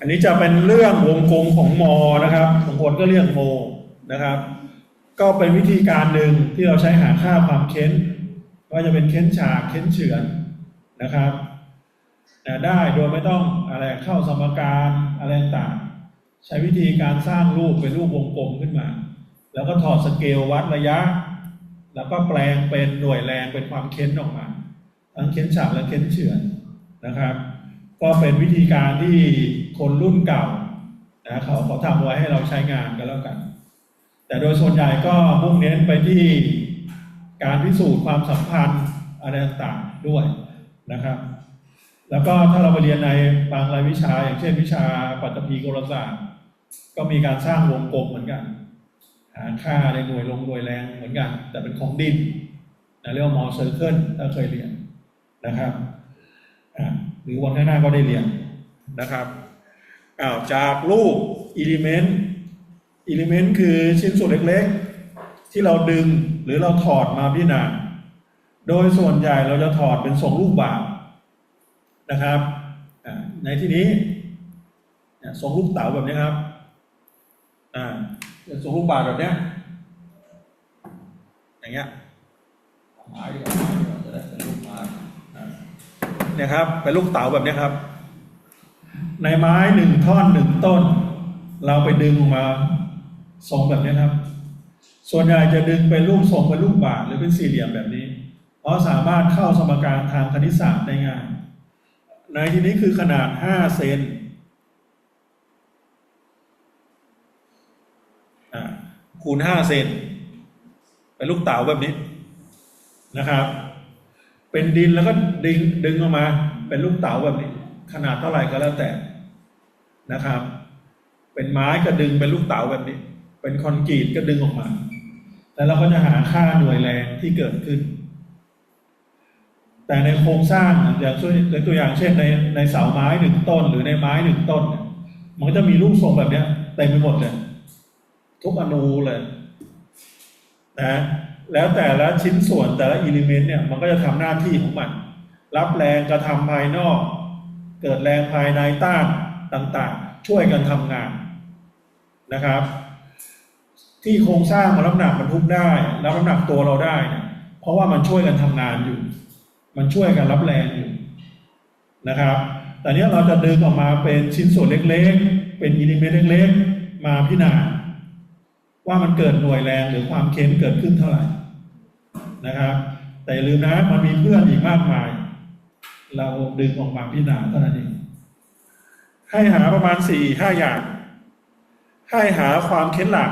อันนี้จะเป็นเรื่องวงกลมของมอนะครับบางคนก็เรียกโมนะครับ ก็เป็นวิธีการหนึ่งที่เราใช้หาค่าความเค้นว่าจะเป็นเค้นฉากเค้นเฉือนนะครับได้โดยไม่ต้องอะไรเข้าสมการอะไรต่างใช้วิธีการสร้างรูปเป็นรูปวงกลมขึ้นมา แล้วก็ถอดสเกลวัดระยะ แล้วก็แปลงเป็นหน่วยแรงเป็นความเค้นออกมาทั้งเค้นฉากและเค้นเฉือนนะครับ ก็เป็นวิธีการที่ คนรุ่นเก่านะเขาเขาทำไว้ให้เราใช้งานกันแล้วกัน แต่โดยส่วนใหญ่ก็มุ่งเน้นไปที่การพิสูจน์ความสัมพันธ์อะไรต่างๆด้วยนะครับ แล้วก็ถ้าเราไปเรียนในบางรายวิชา อย่างเช่นวิชาปัตภีกรศาสตร์ก็มีการสร้างวงกลมเหมือนกัน หาค่าในหน่วยลงหน่วยแรงเหมือนกัน แต่เป็นของดินนะเรียกว่ามอเซอร์เคิลถ้าเคยเรียนนะครับหรือวันข้างหน้าก็ได้เรียนนะครับ อ้าวจากรูปอิเลเมนต์อิเลเมนต์คือชิ้นส่วนเล็กๆ ที่เราดึงหรือเราถอดมาพิจารณาโดยส่วนใหญ่เราจะถอดเป็นทรงรูปบาศก์นะครับอ่าในที่นี้เนี่ยทรงรูปเต๋าแบบนี้ครับอ่าเป็นทรงรูปบาศก์แบบเนี้ยอย่างเงี้ยไม้ดีกว่าไม้ดีกว่าจะได้เป็นลูกไม้อ่าเนี่ยครับเป็นลูกเต๋าแบบเนี้ยครับ ในไม้หนึ่งท่อนหนึ่งต้น เราไปดึงออกมาทรงแบบนี้ครับ ส่วนใหญ่จะดึงเป็นรูปทรงเป็นรูปบาศก์หรือเป็นสี่เหลี่ยมแบบนี้ เพราะสามารถเข้าสมการทางคณิตศาสตร์ได้ง่าย ในที่นี้คือขนาด5เซนคูณ5เซนเป็นลูกเต๋าแบบนี้นะครับ เป็นดินแล้วก็ดึงดึงออกมา เป็นลูกเต๋าแบบนี้ ขนาดเท่าไหร่ก็แล้วแต่ นะครับ เป็นไม้ก็ดึงเป็นลูกเต๋าแบบนี้ เป็นคอนกรีตก็ดึงออกมา แล้วเราก็จะหาค่าหน่วยแรงที่เกิดขึ้น แต่ในโครงสร้างอย่างช่วยตัวอย่างเช่นในในเสาไม้หนึ่งต้น หรือในไม้หนึ่งต้น มันก็จะมีรูปทรงแบบเนี้ยเต็มไปหมดเลยทุกอนูเลยนะแล้วแต่ละชิ้นส่วนแต่ละอิเลเมนต์เนี่ยมันก็จะทำหน้าที่ของมัน รับแรงกระทำภายนอก เกิดแรงภายในต้านต่าง ๆ ช่วยกันทำงานนะครับ ที่โครงสร้างมันรับน้ำหนักบรรทุกได้รับน้ำหนักตัวเราได้เนี่ยเพราะว่ามันช่วยกันทำงานอยู่ มันช่วยกันรับแรงอยู่นะครับ แต่เนี้ยเราจะดึงออกมาเป็นชิ้นส่วนเล็กๆ เป็นอิเลเมนต์เล็กๆ มาพิจารณาว่ามันเกิดหน่วยแรงหรือความเค้นเกิดขึ้นเท่าไหร่นะครับ แต่ลืมนะมันมีเพื่อนอีกมากมาย เราดึงออกมาพิจารณาเท่านั้นเอง ให้หาประมาณสี่ห้าอย่าง ให้หาความเค้นหลัก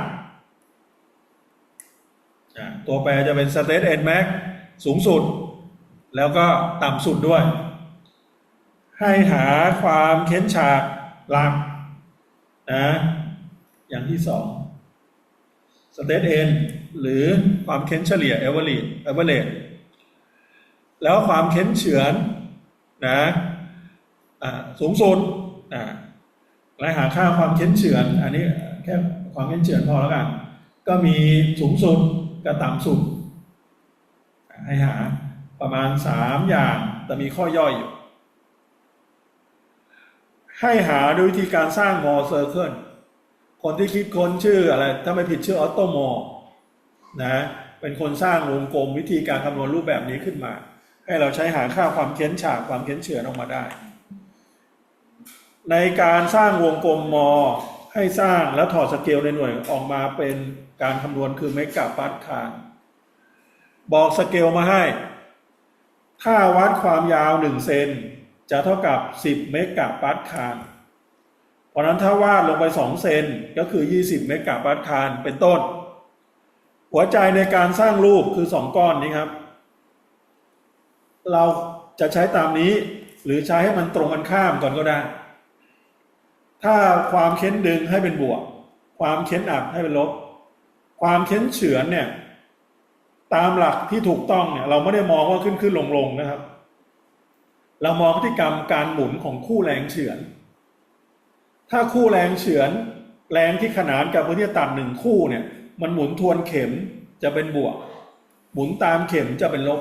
ตัวแปรจะเป็น state n max สูงสุด แล้วก็ต่ำสุดด้วย ให้หาความเค้นฉากหลักนะอย่างที่สอง state n หรือความเค้นเฉลี่ย average average แล้วความเค้นเฉือนนะอ่าสูงสุด อ่าและหาค่าความเค้นเฉือน อันนี้แค่ความเค้นเฉือนพอแล้วกัน ก็มีสูงสุดกับต่ำสุด ให้หาประมาณสามอย่างแต่มีข้อย่อยอยู่ ให้หาด้วยวิธีการสร้างมอเซอร์เคิลคนที่คิดค้นชื่ออะไร ถ้าไม่ผิดชื่อออโตโมนะเป็นคนสร้างวงกลมวิธีการคำนวณรูปแบบนี้ขึ้นมา ให้เราใช้หาค่าความเค้นฉากความเค้นเฉือนออกมาได้ ในการสร้างวงกลมมอ ให้สร้างแล้วถอดสเกลในหน่วยออกมาเป็นการคำนวณคือเมกะปาสคาลบอกสเกลมาให้ ถ้าวัดความยาว1เซนจะเท่ากับ 10 เมกะปาสคาลเพราะนั้นถ้าวาดลงไป 2 เซนก็คือ 20 เมกะปาสคาลเป็นต้น หัวใจในการสร้างรูปคือ 2 ก้อนนี้ครับ เราจะใช้ตามนี้หรือใช้ให้มันตรงกันข้ามก่อนก็ได้ ถ้าความเค้นดึงให้เป็นบวก ความเค้นอัดให้เป็นลบ ความเค้นเฉือนเนี่ย ตามหลักที่ถูกต้องเนี่ย เราไม่ได้มองว่าขึ้นขึ้นลงลงนะครับ เรามองพฤติกรรมการหมุนของคู่แรงเฉือน ถ้าคู่แรงเฉือน แรงที่ขนานกับพื้นที่ต่ำหนึ่งคู่เนี่ย มันหมุนทวนเข็มจะเป็นบวก หมุนตามเข็มจะเป็นลบ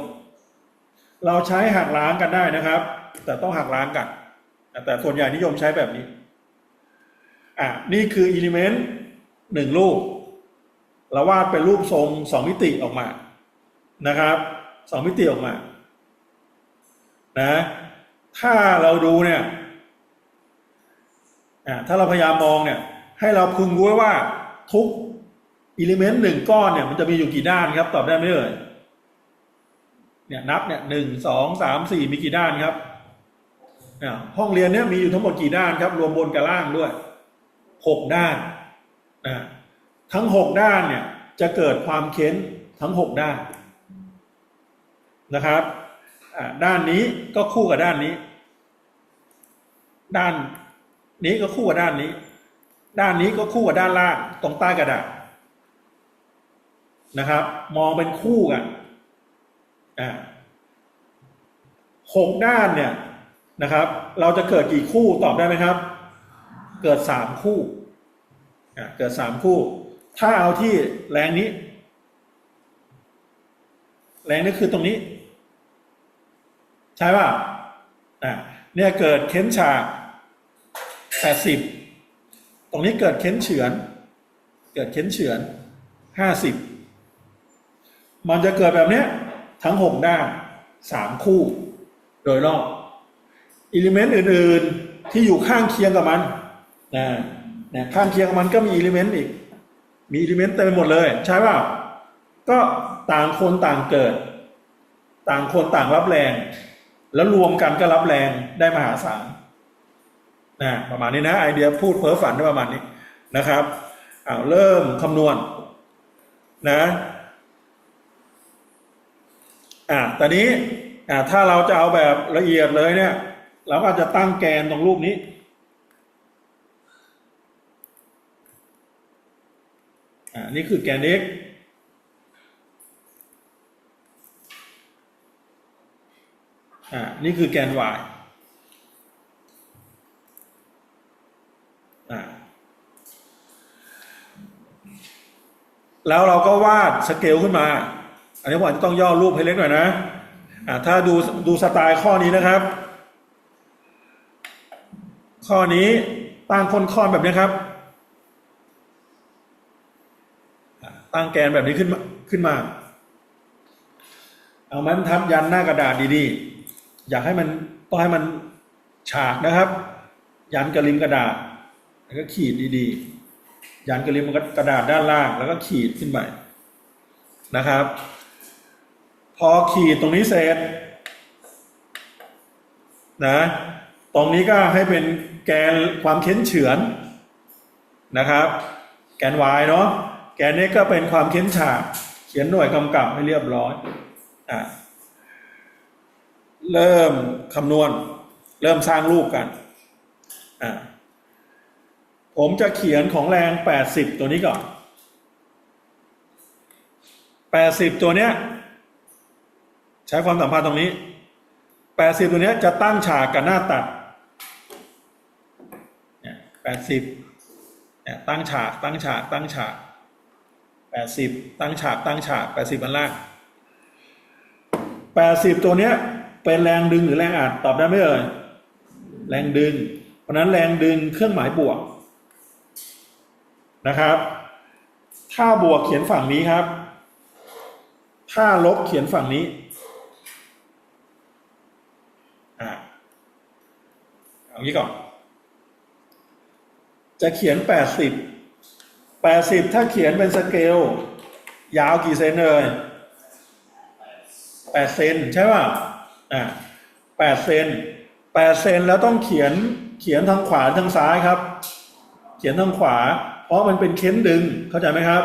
เราใช้หักล้างกันได้นะครับ แต่ต้องหักล้างกัน แต่ส่วนใหญ่นิยมใช้แบบนี้ อะนี่คืออิเลเมนต์หนึ่งรูปเราวาดเป็นรูปทรงสองมิติออกมานะครับสองมิติออกมานะถ้าเราดูเนี่ยอะถ้าเราพยายามมองเนี่ยให้เราพึงรู้ไว้ว่าทุกอิเลเมนต์หนึ่งก้อนเนี่ยมันจะมีอยู่กี่ด้านครับตอบได้ไหมเอ่ยเนี่ยนับเนี่ยหนึ่งสองสามสี่มีกี่ด้านครับอะห้องเรียนเนี่ยมีอยู่ทั้งหมดกี่ด้านครับ รวมบนกับล่างด้วย หกด้านอะทั้งหกด้านเนี่ยจะเกิดความเค้นทั้งหกด้านนะครับด้านนี้ก็คู่กับด้านนี้ ด้านนี้ก็คู่กับด้านนี้ ด้านนี้ก็คู่กับด้านล่างตรงใต้กระดาษนะครับ มองเป็นคู่กันอ่าหกด้านเนี่ยนะครับ เราจะเกิดกี่คู่ตอบได้ไหมครับ เกิดสามคู่ เกิดสามคู่ ถ้าเอาที่แรงนี้ แรงนี้คือตรงนี้ ใช่ป่ะอ่าเนี่ยเกิดเค้นฉากแปดสิบตรงนี้เกิดเค้นเฉือน เกิดเค้นเฉือนห้าสิบมันจะเกิดแบบเนี้ยทั้งหกด้านสามคู่ โดยรอบอิเลเมนต์อื่น ๆที่อยู่ข้างเคียงกับมันนะ นะข้างเคียงมันก็มีอิเลเมนต์อีก มีอิเลเมนต์เต็มไปหมดเลย ใช่ป่ะก็ต่างคนต่างเกิด ต่างคนต่างรับแรง แล้วรวมกันก็รับแรงได้มหาศาลนะประมาณนี้นะ ไอเดียพูดเพ้อฝันได้ประมาณนี้นะครับอ้าเริ่มคำนวณนะอ่าตอนนี้อ่าถ้าเราจะเอาแบบละเอียดเลยเนี่ย เราก็จะตั้งแกนตรงรูปนี้ อ่านี่คือแกน x อ่านี่คือแกน y อ่าแล้วเราก็วาดสเกลขึ้นมา อันนี้ผมอาจจะต้องย่อรูปให้เล็กหน่อยนะ อ่าถ้าดูดูสไตล์ข้อนี้นะครับ ข้อนี้ตั้งคนคอนแบบนี้ครับอ่า ตั้งแกนแบบนี้ขึ้นมาขึ้นมา เอาไม้บรรทัดยันหน้ากระดาษดีๆ อยากให้มันต้องให้มันฉากนะครับ ยันกระลิมกระดาษ แล้วก็ขีดดีๆ ยันกระลิมกระดาษด้านล่าง แล้วก็ขีดขึ้นไปนะครับ พอขีดตรงนี้เสร็จนะ ตรงนี้ก็ให้เป็นแกนความเค้นเฉือนนะครับ แกน y เนาะ แกนี้ก็เป็นความเค้นฉากเขียนหน่วยกำกับให้เรียบร้อยอะเริ่มคำนวณ เริ่มสร้างรูปกันอะผมจะเขียนของแรง 80 ตัวนี้ก่อน 80 ตัวเนี้ย ใช้ความสัมพันธ์ตรงนี้ 80 ตัวเนี้ยจะตั้งฉากกับหน้าตัดเนี่ย80เนี่ยตั้งฉากตั้งฉากตั้งฉาก 80 ตั้งฉากตั้งฉาก 80อันล่าง 80 ตัวเนี้ยเป็นแรงดึงหรือแรงอัดตอบได้ไหมเอ่ยแรงดึง เพราะนั้นแรงดึงเครื่องหมายบวกนะครับ ถ้าบวกเขียนฝั่งนี้ครับ ถ้าลบเขียนฝั่งนี้อ่าเอางี้ก่อน จะเขียนแปดสิบ แปดสิบถ้าเขียนเป็นสเกล ยาวกี่เซนเลยแปดเซนใช่ป่ะอ่าแปดเซนแปดเซนแล้วต้องเขียนเขียนทางขวาทางซ้ายครับ เขียนทางขวา เพราะมันเป็นเค้นดึงเข้าใจไหมครับ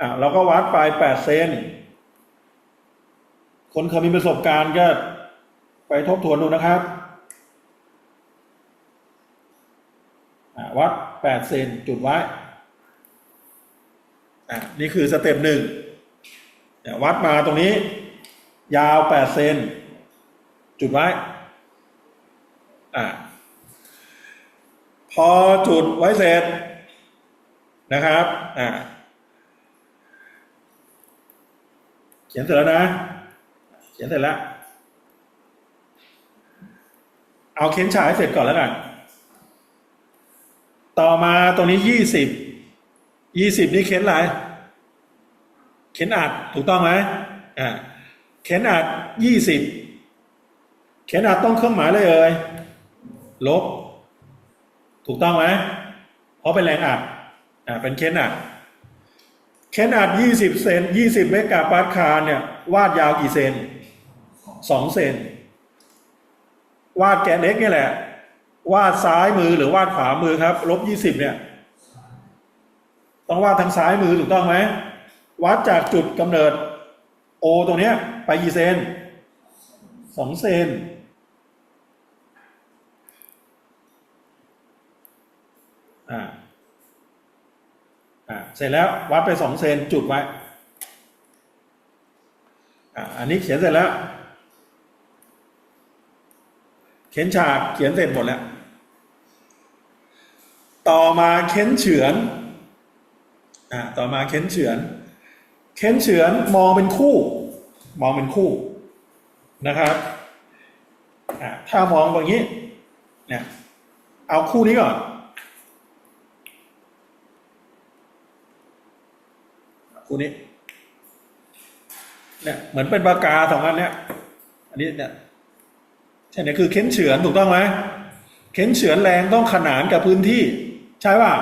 อ่าเราก็วัดไปแปดเซนคนเคยมีประสบการณ์ก็ไปทบทวนดูนะครับวัดแปดเซนจุดไว้ อ่านี่คือสเต็ปหนึ่งวัดมาตรงนี้ ยาวแปดเซนจุดไว้อ่าพอจุดไว้เสร็จนะครับอ่าเขียนเสร็จแล้วนะ เขียนเสร็จแล้ว เอาเค้นฉายเสร็จก่อนแล้วกันต่อมาตรงนี้ยี่สิบ ยี่สิบนี่เข็นอะไรเข็นอัดถูกต้องไหมอ่าเข็นอัดยี่สิบเข็นอัดต้องเครื่องหมายเลยเอ่ยลบ ถูกต้องไหมเพราะเป็นแรงอัดอ่าเป็นเข็นอัดเข็นอัดยี่สิบเซนยี่สิบเมกะปาสคาลเนี่ย วาดยาวกี่เซนสองเซนวาดแกนเอ็กนี่แหละ วาดซ้ายมือหรือวาดขวามือครับลบยี่สิบเนี่ย ต้องวาดทางซ้ายมือถูกต้องไหมวัดจากจุดกำเนิดโอตรงเนี้ย ไปกี่เซนสองเซนอ่าอ่าเสร็จแล้ววัดไปสองเซนจุดไว้อ่าอันนี้เขียนเสร็จแล้ว เขียนฉากเขียนเสร็จหมดแล้ว ต่อมาเค้นเฉือน อ่าต่อมาเค้นเฉือน เค้นเฉือนมองเป็นคู่ มองเป็นคู่นะครับอ่าถ้ามองแบบนี้เนี่ยเอาคู่นี้ก่อน คู่นี้เนี่ยเหมือนเป็นปากกาสองอันเนี่ยอันนี้เนี่ยใช่เนี่ยคือเค้นเฉือนถูกต้องไหมเค้นเฉือนแรงต้องขนานกับพื้นที่ ใช่ป่ะ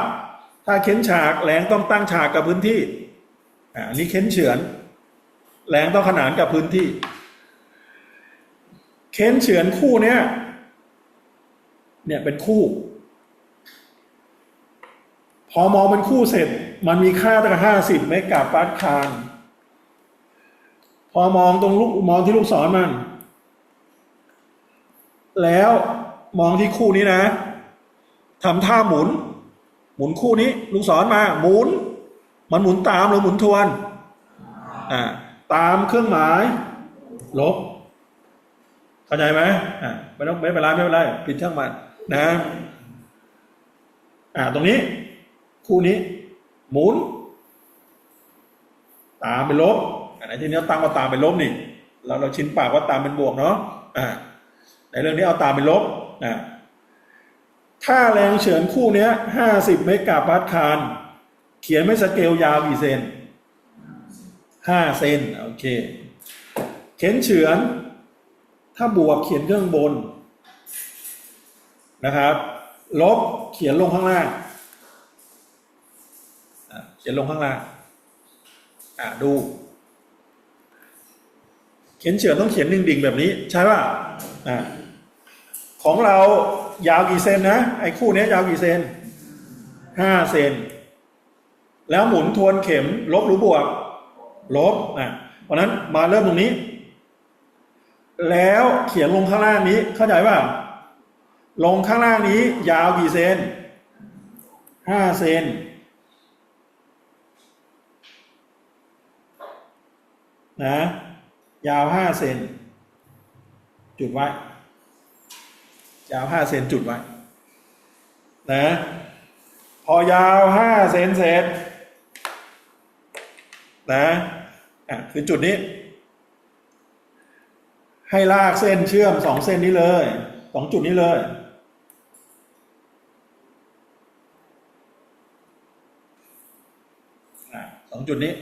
ถ้าเค้นฉากแรงต้องตั้งฉากกับพื้นที่อ่าอันนี้เค้นเฉือนแรงต้องขนานกับพื้นที่ เค้นเฉือนคู่เนี้ยเนี่ยเป็นคู่ พอมองเป็นคู่เสร็จ มันมีค่าตั้งห้าสิบเมกะปาสคาลพอมองตรงลูกมองที่ลูกศรมัน แล้วมองที่คู่นี้นะทำท่าหมุน หมุนคู่นี้ลูกศรมา หมุน มันหมุนตามหรือหมุนทวนอ่าตามเครื่องหมาย ลบ เข้าใจไหมอ่าไม่ต้องไม่เป็นไรไม่เป็นไรปิดช่างมันนะ อ่าตรงนี้ คู่นี้ หมุน ตามเป็นลบอันไหนที่นี้ตั้งว่าตามเป็นลบนี่เราเราชินปากว่าตามเป็นบวกเนาะอ่าในเรื่องนี้เอาตามเป็นลบอ่า ถ้าแรงเฉือนคู่เนี้ยห้าสิบเมกะปาสคาลเขียนไม่สเกลยาวกี่เซนห้าเซนโอเค เข็นเฉือน ถ้าบวกเขียนเครื่องบนนะครับ ลบเขียนลงข้างล่างเขียนลงข้างล่างอ่าดู เขียนเฉือนต้องเขียนดิ่งๆแบบนี้ ใช่ป่ะอ่าของเรา ยาวกี่เซนนะไอ้คู่นี้ยยาวกี่เซนห้าเซนแล้วหมุนทวนเข็ม ลบหรือบวก ลบอะเพราะนั้นมาเริ่มตรงนี้ แล้วเขียนลงข้างล่างนี้เข้าใจป่ะลงข้างล่างนี้ ยาวกี่เซนห้าเซนนะ ยาวห้าเซนจุดไว้ ยาวห้าเซนจุดไว้นะ พอยาวห้าเซนเสร็จนะอะคือจุดนี้ ให้ลากเส้นเชื่อมสองเส้นนี้เลยสองจุดนี้เลยอะสองจุดนี้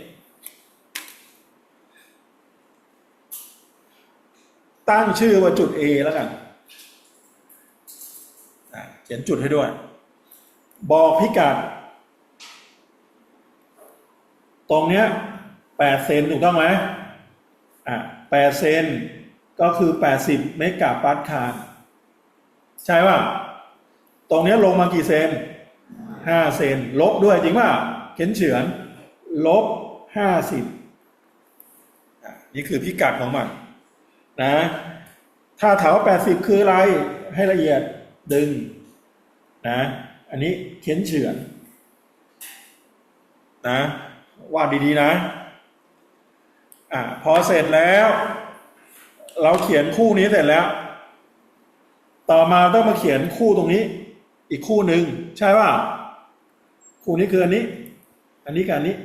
ตั้งชื่อว่าจุด A แล้วกัน ขียนจุดให้ด้วย บอกพิกัด ตรงเนี้ยแปดเซนถูกต้องไหมอะแปดเซนก็คือแปดสิบเมกะปาสคาลใช่ป่ะ ตรงเนี้ยลงมากี่เซนห้าเซนลบด้วยจริงป่ะเข็นเฉือน ลบห้าสิบนี่คือพิกัดของมันนะ ถ้าถามว่าแปดสิบคืออะไรให้ละเอียดดึง นะอันนี้เข็นเฉือนนะวาดดีๆนะอ่าพอเสร็จแล้ว เราเขียนคู่นี้เสร็จแล้ว ต่อมาต้องมาเขียนคู่ตรงนี้ อีกคู่หนึ่งใช่ป่ะคู่นี้คืออันนี้ อันนี้กับอันนี้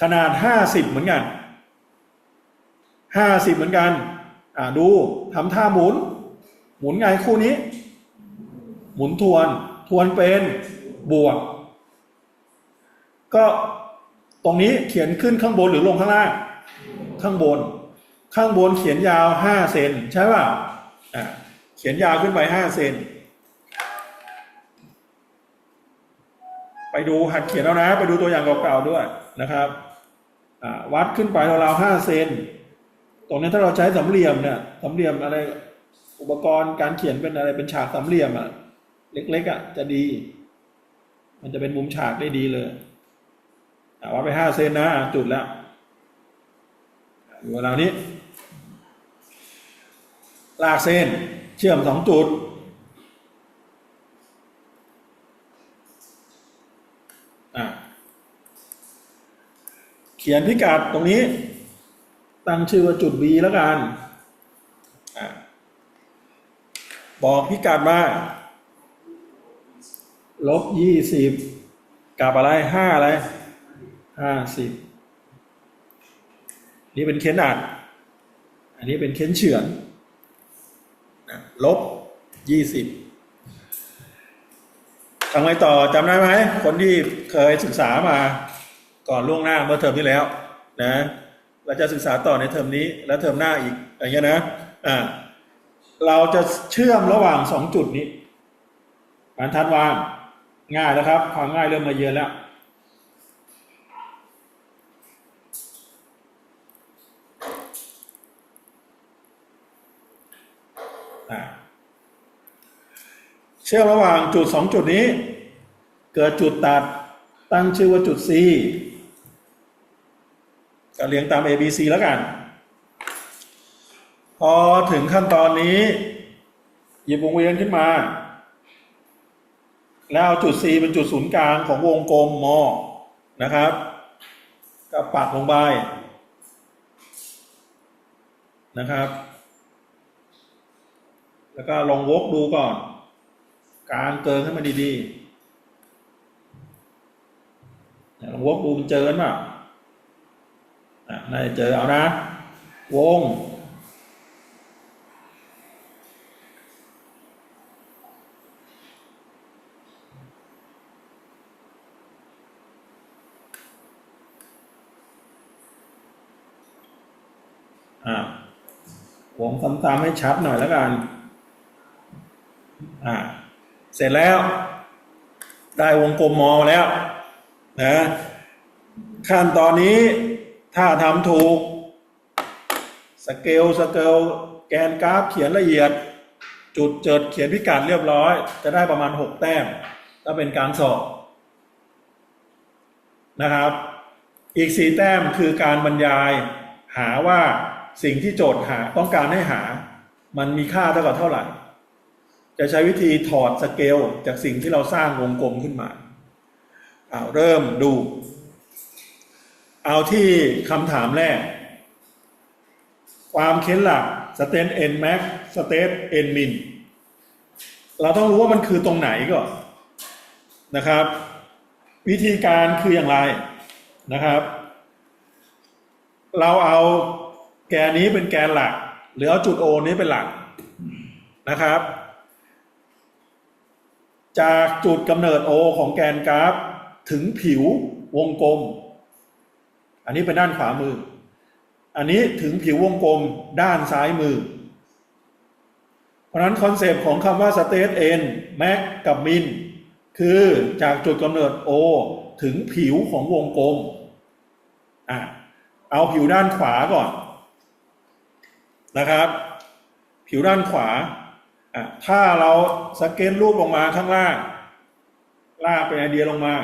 ขนาดห้าสิบเหมือนกันห้าสิบเหมือนกัน อ่าดูทำท่าหมุน หมุนไงคู่นี้ มุนทวน ทวนเป็นบวก ก็ตรงนี้เขียนขึ้นข้างบนหรือลงข้างล่าง ข้างบน ข้างบนเขียนยาวห้าเซนใช่ป่ะอะเขียนยาวขึ้นไปห้าเซนไปดูหัดเขียนแล้วนะ ไปดูตัวอย่างเก่าๆด้วยนะครับอ่าวัดขึ้นไปราวๆห้าเซนตรงนี้ถ้าเราใช้สามเหลี่ยมเนี่ยสามเหลี่ยมอะไรอุปกรณ์การเขียนเป็นอะไรเป็นฉากสามเหลี่ยมอะ เล็กๆอะจะดี มันจะเป็นมุมฉากได้ดีเลยอะวัดไปห้าเซนนะจุดแล้วอยู่เวลานี้ลากเส้น เชื่อมสองจุด เขียนพิกัดตรงนี้ ตั้งชื่อว่าจุด B แล้วกันอบอกพิกัดมา ลบยี่สิบกับอะไรห้าอะไรห้าสิบนี่เป็นเค้นอัดอันนี้เป็นเค้นเฉือนลบยี่สิบทำไงต่อจำได้ไหม คนที่เคยศึกษามาก่อนล่วงหน้าเมื่อเทอมที่แล้วนะเราจะศึกษาต่อในเทอมนี้แล้วเทอมหน้าอีกอย่างเงี้ยนะอ่าเราจะเชื่อมระหว่างสองจุดนี้บรรทัดวาง ง่ายแล้วครับ ความง่ายเริ่มมาเยือนแล้ว เชื่อมระหว่างจุดสองจุดนี้ เกิดจุดตัดตั้งชื่อว่าจุด C ก็เรียงตาม A B C แล้วกัน พอถึงขั้นตอนนี้ หยิบวงเวียนขึ้นมา แล้วเอาจุด C เป็นจุดศูนย์กลางของวงกลมมนะครับ ก็ปักลงไปนะครับ แล้วก็ลองวกดูก่อน กางเกินให้มันดีๆลองวกดูมันเจอกันเปล่าอะน่าจะเจอเอานะ วง อ่าวง ซ้ำๆให้ชัดหน่อยแล้วกัน อ่า เสร็จแล้ว ได้วงกลมมอแล้ว นะ ขั้นตอนนี้ถ้าทำถูก สเกลสเกลแกนกราฟเขียนละเอียด จุดเจิดเขียนพิกัดเรียบร้อย จะได้ประมาณหกแต้ม ถ้าเป็นการสอบ นะครับ อีกสี่แต้มคือการบรรยายหาว่า สิ่งที่โจทย์หาต้องการให้หา มันมีค่าเท่ากับเท่าไหร่ จะใช้วิธีถอดสเกลจากสิ่งที่เราสร้างวงกลมขึ้นมาเอาเริ่มดู เอาที่คำถามแรก ความเค้นหลัก state n max state n min เราต้องรู้ว่ามันคือตรงไหนก่อนนะครับ วิธีการคืออย่างไรนะครับ เราเอา แกนนี้เป็นแกนหลัก หรือเอาจุด O นี้เป็นหลักนะครับ จากจุดกำเนิด O ของแกนกราฟถึงผิววงกลม อันนี้เป็นด้านขวามือ อันนี้ถึงผิววงกลมด้านซ้ายมือ เพราะฉะนั้นคอนเซปต์ของคำว่า state n max กับ min คือจากจุดกำเนิด O ถึงผิวของวงกลมอะเอาผิวด้านขวาก่อน นะครับ ผิวด้านขวาอะถ้าเราสเก็ตรูปลงมาข้างล่างลากเป็นไอเดียลงมา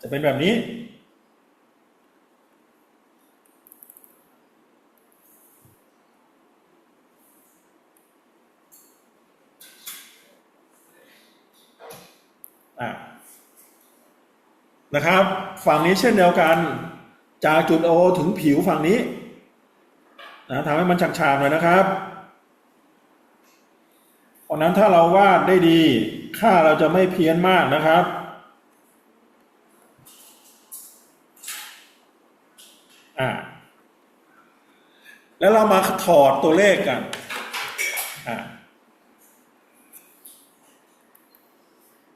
จะเป็นแบบนี้ นะครับ ฝั่งนี้เช่นเดียวกัน จากจุด O ถึงผิวฝั่งนี้ นะทำให้มันฉากๆหน่อยนะครับ เพราะนั้นถ้าเราวาดได้ดีค่าเราจะไม่เพี้ยนมากนะครับอ่าแล้วเรามาถอดตัวเลขกันอ่า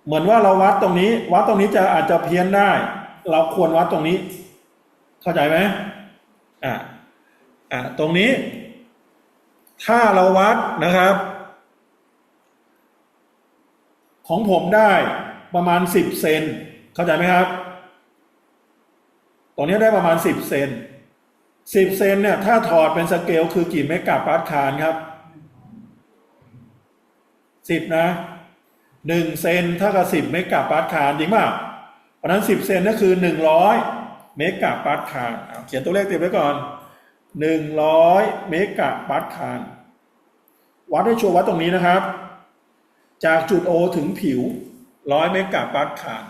เหมือนว่าเราวัดตรงนี้ วัดตรงนี้จะอาจจะเพี้ยนได้ เราควรวัดตรงนี้ เข้าใจไหมอ่า อ่าตรงนี้ ถ้าเราวัดนะครับ ของผมได้ประมาณสิบเซนเข้าใจไหมครับ ตรงนี้ได้ประมาณสิบเซนสิบเซนเนี่ย ถ้าถอดเป็นสเกลคือกี่เมกะปาสคาลครับสิบนะหนึ่งเซนเท่ากับสิบเมกะปาสคาลจริงเปล่าเพราะนั้นสิบเซนก็คือหนึ่งร้อยเมกะปาสคาลเอาเขียนตัวเลขติดไว้ก่อน หนึ่งร้อยเมกะปาสคาลวัดให้ชัวร์วัดตรงนี้นะครับ จากจุด O ถึงผิวร้อยเมกะปาสคาล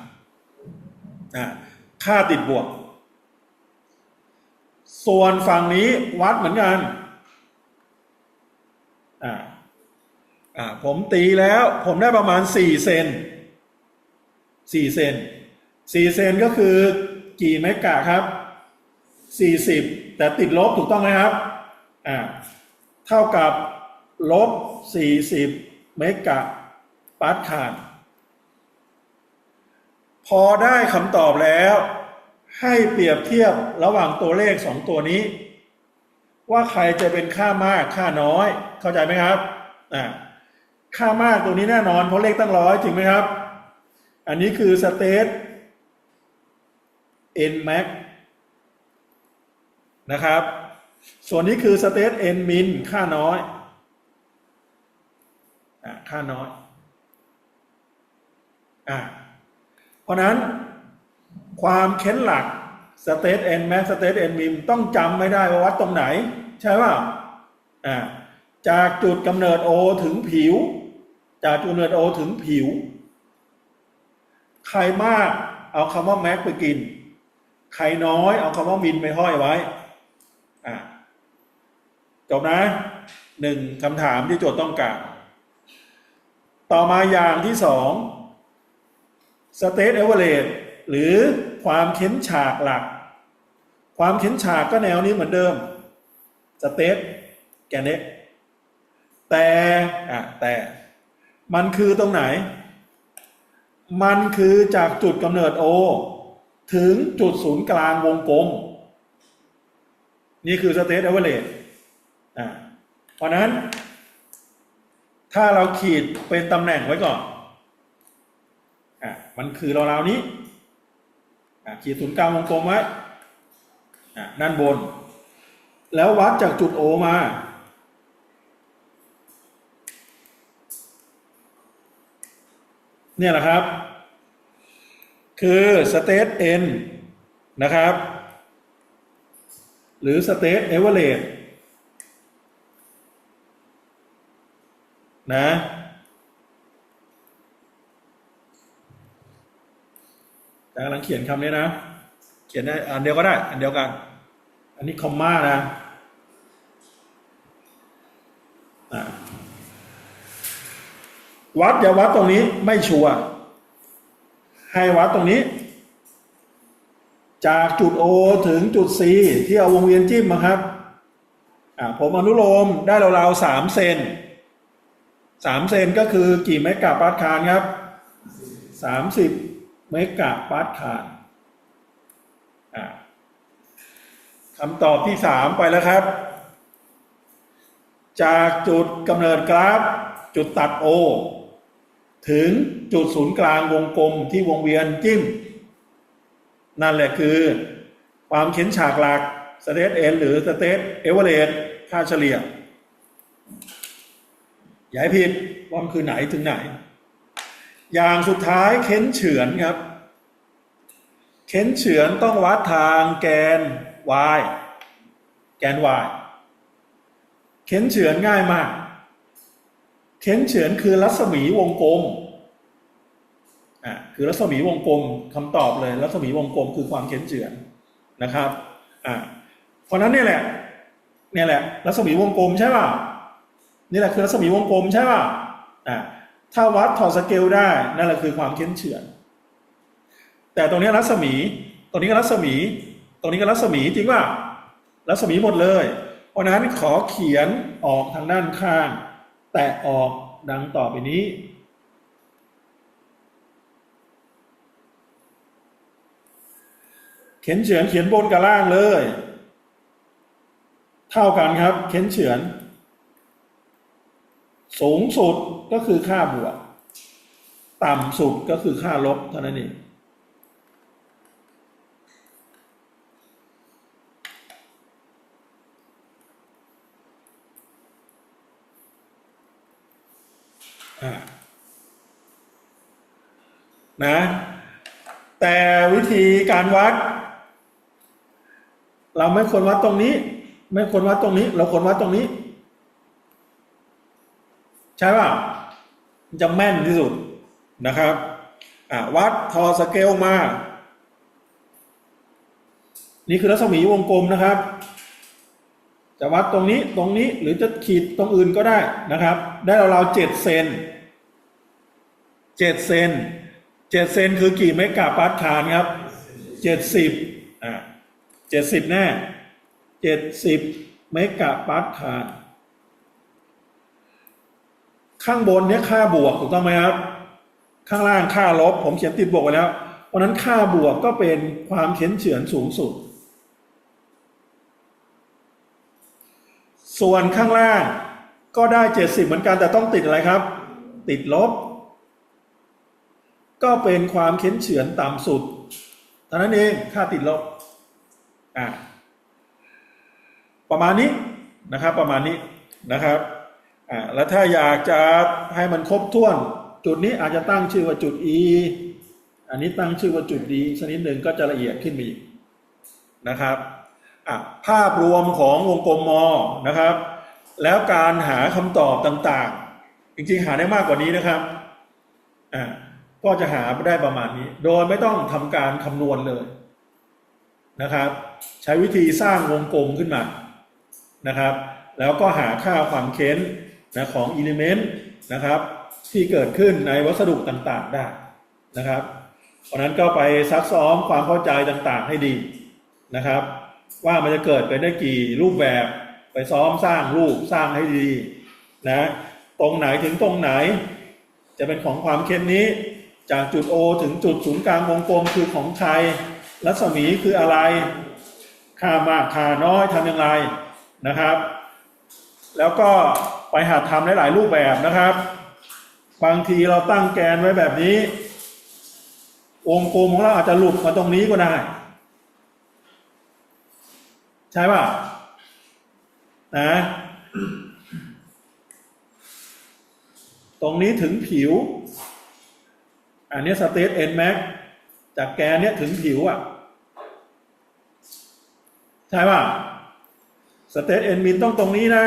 ค่าติดบวก ส่วนฝั่งนี้วัดเหมือนกันผมตีแล้วผมได้ประมาณสี่เซนสี่เซนสี่เซนก็คือกี่เมกะครับสี่สิบ แต่ติดลบถูกต้องไหมครับอ่าเท่ากับลบสี่สิบเมกะปาสคาลพอได้คำตอบแล้ว ให้เปรียบเทียบระหว่างตัวเลขสองตัวนี้ ว่าใครจะเป็นค่ามากค่าน้อย เข้าใจไหมครับอ่าค่ามากตัวนี้แน่นอนเพราะเลขตั้งร้อยจริงไหมครับ อันนี้คือสเตท n max นะครับ ส่วนนี้คือสเตท n min ค่าน้อยอค่าน้อยอเพราะนั้นความเค้นหลัก state n max state n min ต้องจำไม่ได้ว่าวัดตรงไหน ใช่ป่าจากจุดกำเนิด O ถึงผิว จากจุดกำเนิด O ถึงผิว ใครมากเอาคำว่า max ไปกิน ใครน้อยเอาคำว่า min ไปห้อยไว้ อ่าจบนะหนึ่งคำถามที่โจทย์ต้องการ ต่อมาอย่างที่สอง state average หรือความเค้นฉากหลัก ความเค้นฉากก็แนวนี้เหมือนเดิมสเตทแกนเน็กแต่อะแต่มันคือตรงไหน มันคือจากจุดกำเนิด O ถึงจุดศูนย์กลางวงกลม นี่คือสเตทเอเวอเรอะเพราะนั้น ถ้าเราขีดเป็นตำแหน่งไว้ก่อนอะมันคือราวๆนี้อะขีดศูนย์กลางวงกลมไว้อะด้านบน แล้ววัดจากจุด O มา เนี่ยแหละครับ คือ state n นะครับ หรือ state average นะแต่กำลังเขียนคำนี้นะ เขียนได้อันเดียวก็ได้ อันเดียวกัน อันนี้คอมมานะอะวัดอย่าวัดตรงนี้ไม่ชัวร์ให้วัดตรงนี้ จากจุด O ถึงจุด C ที่เอาวงเวียนจิ้มมาครับอ่าผมอนุโลมได้ราวๆสามเซนสามเซนก็คือกี่เมกะปาสคาลครับสามสิบเมกะปาสคาลอ่าคำตอบที่สามไปแล้วครับ จากจุดกำเนิดกราฟ จุดตัด O ถึงจุดศูนย์กลางวงกลมที่วงเวียนจิ้ม นั่นแหละคือ ความเข็นฉากหลัก state n หรือ state average ค่าเฉลี่ย อย่าให้ผิดว่ามันคือไหนถึงไหน อย่างสุดท้ายเค้นเฉือนครับ เค้นเฉือนต้องวัดทางแกน y แกน y เค้นเฉือนง่ายมาก เค้นเฉือนคือรัศมีวงกลม อะคือรัศมีวงกลมคำตอบเลย รัศมีวงกลมคือความเค้นเฉือนนะครับอะเพราะนั้นเนี่ยแหละเนี่ยแหละ รัศมีวงกลมใช่ป่ะนี่แหละคือรัศมีวงกลมใช่ป่ะอะถ้าวัดถอดสเกลได้นั่นแหละคือความเค้นเฉือน แต่ตรงนี้รัศมีตรงนี้ก็รัศมี ตรงนี้ก็รัศมีจริงป่ะรัศมีหมดเลย เพราะนั้นขอเขียนออกทางด้านข้าง แตะออกดังต่อไปนี้ เข็นเฉือนเขียนบนกับล่างเลย เท่ากันครับ เข็นเฉือน สูงสุดก็คือค่าบวก ต่ำสุดก็คือค่าลบเท่านั้นเองอ่นะ แต่วิธีการวัด เราไม่ควรวัดตรงนี้ ไม่ควรวัดตรงนี้ เราควรวัดตรงนี้ ใช่ป่ะมันจะแม่นที่สุดนะครับอ่าวัดทอสเกลมา นี่คือรัศมีวงกลมนะครับ จะวัดตรงนี้ตรงนี้หรือจะขีดตรงอื่นก็ได้นะครับ ได้ราวๆเจ็ดเซนเจ็ดเซนเจ็ดเซนคือกี่เมกะปาสคาลครับเจ็ดสิบอ่า เจ็ดสิบแน่เจ็ดสิบเมกะปาสคาลข้างบนเนี้ยค่าบวกถูกต้องไหมครับ ข้างล่างค่าลบ ผมเขียนติดบวกไว้แล้ว เพราะนั้นค่าบวกก็เป็นความเข็นเฉือนสูงสุด ส่วนข้างล่างก็ได้ 70 เหมือนกันแต่ต้องติดอะไรครับ ติดลบ ก็เป็นความเข็นเฉือนต่ำสุดเท่านั้นเองค่าติดลบ อะประมาณนี้นะครับ ประมาณนี้นะครับอ่าแล้วถ้าอยากจะให้มันครบถ้วน จุดนี้อาจจะตั้งชื่อว่าจุด E อันนี้ตั้งชื่อว่าจุด D ชนิดหนึ่งก็จะละเอียดขึ้นไปอีกนะครับอะภาพรวมของวงกลมมอนะครับ แล้วการหาคำตอบต่างๆ จริงๆหาได้มากกว่านี้นะครับอะก็จะหาได้ประมาณนี้ โดยไม่ต้องทำการคำนวณเลยนะครับ ใช้วิธีสร้างวงกลมขึ้นมานะครับ แล้วก็หาค่าความเค้นนะของอิเลเมนต์นะครับที่เกิดขึ้นในวัสดุต่างๆได้นะครับเพราะนั้นก็ไปซักซ้อมความเข้าใจต่างๆให้ดีนะครับ ว่ามันจะเกิดเป็นได้กี่รูปแบบไปซ้อมสร้างรูปสร้างให้ดีนะตรงไหนถึงตรงไหน จะเป็นของความเข้มนี้จากจุด O ถึงจุดศูนย์กลางวงกลมคือของใครรัศมีคืออะไร ค่ามากค่าน้อยทำย่างไรนะครับ แล้วก็ไปหาทำหลาย ๆ รูปแบบนะครับ บางทีเราตั้งแกนไว้แบบนี้วงค์กลมของเราอาจจะหลุดมาตรงนี้ก็ได้ ใช่ป่ะนะตรงนี้ถึงผิว อันนี้สเตทเอ็นแม็กจากแกนเนี้ยถึงผิวอะ ใช่ป่ะสเตทเอ็นมินต้องตรงนี้นะ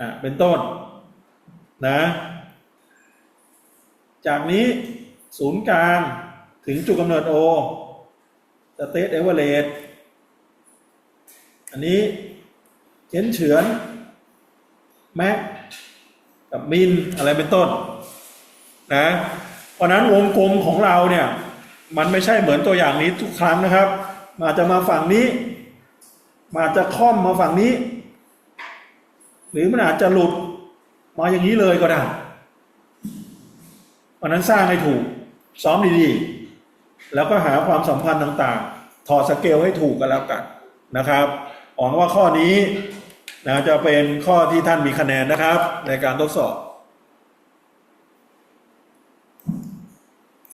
อะเป็นต้นนะ จากนี้ศูนย์กลางถึงจุดกำเนิด O สเตทเอเวอเรสอันนี้เข็นเฉือน แม็กกับมินอะไรเป็นต้นนะเพราะนั้นวงกลมของเราเนี่ย มันไม่ใช่เหมือนตัวอย่างนี้ทุกครั้งนะครับมันอาจจะมาฝั่งนี้มันอาจจะค่อมมาฝั่งนี้ หรือมันอาจจะหลุดมาอย่างนี้เลยก็ได้เพราะนั้นสร้างให้ถูก ซ้อมดีๆ แล้วก็หาความสัมพันธ์ต่างๆ ถอดสเกลให้ถูกกันแล้วกันนะครับหวังว่าข้อนี้นะจะเป็นข้อที่ท่านมีคะแนนนะครับ ในการทดสอบ